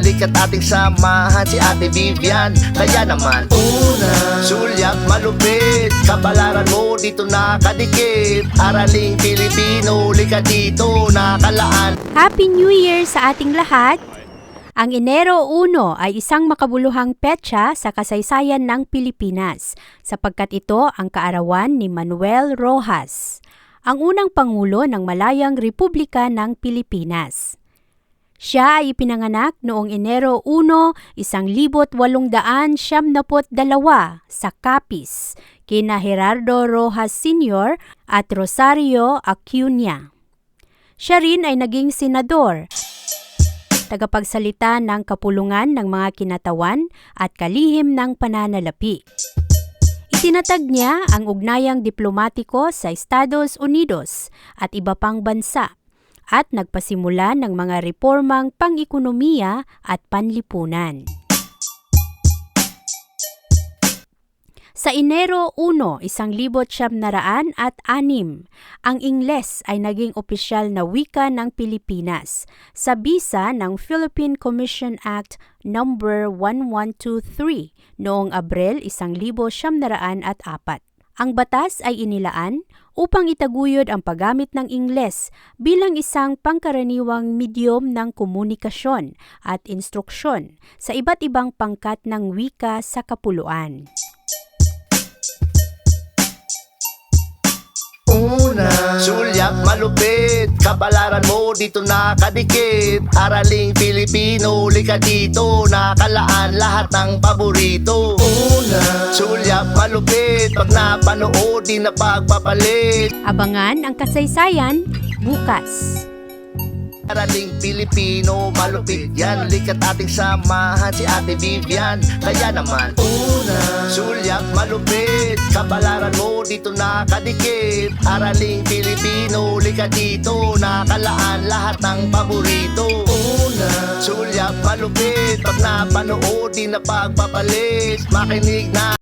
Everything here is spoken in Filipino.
Likat ating samahan si Ate Vivian Kaya naman Una Sulyak, malupit Kabalaran mo dito nakadikit Araling Pilipino, likat dito nakalaan Happy New Year sa ating lahat! Ang Enero 1 ay isang makabuluhang petsa sa kasaysayan ng Pilipinas sapagkat ito ang kaarawan ni Manuel Rojas, ang unang pangulo ng Malayang Republika ng Pilipinas. Siya ay ipinanganak noong Enero 1, 1872 sa Capiz, kina Gerardo Rojas Sr. at Rosario Acuña. Siya rin ay naging senador, tagapagsalita ng kapulungan ng mga kinatawan at kalihim ng pananalapi. Itinatag niya ang ugnayang diplomatiko sa Estados Unidos at iba pang bansa at nagpasimula ng mga reformang pang-ekonomiya at panlipunan. Sa Enero 1, 1906 at 6, ang Ingles ay naging opisyal na wika ng Pilipinas sa bisa ng Philippine Commission Act No. 1123 noong Abril 1904. Ang batas ay inilaan upang itaguyod ang paggamit ng Ingles bilang isang pangkaraniwang medium ng komunikasyon at instruksyon sa iba't ibang pangkat ng wika sa kapuluan. Una malupit. Kabalaran mo dito nakadikit. Araling Pilipino, likat dito. Nakalaan lahat ng paborito. Una. Sulyak, malupit. Pag napanood, di na pagpapalit. Abangan ang kasaysayan bukas. Araling Pilipino, malupit yan. Likat ating samahan si Ate Vivian. Kaya naman Una Sulyak, malupit. Kabalaran mo dito nakadikit. Araling Pilipino, likat dito. Nakalaan lahat ng paborito. Una Sulyak, malupit. Pag napanood, di na pagpapalit. Makinig na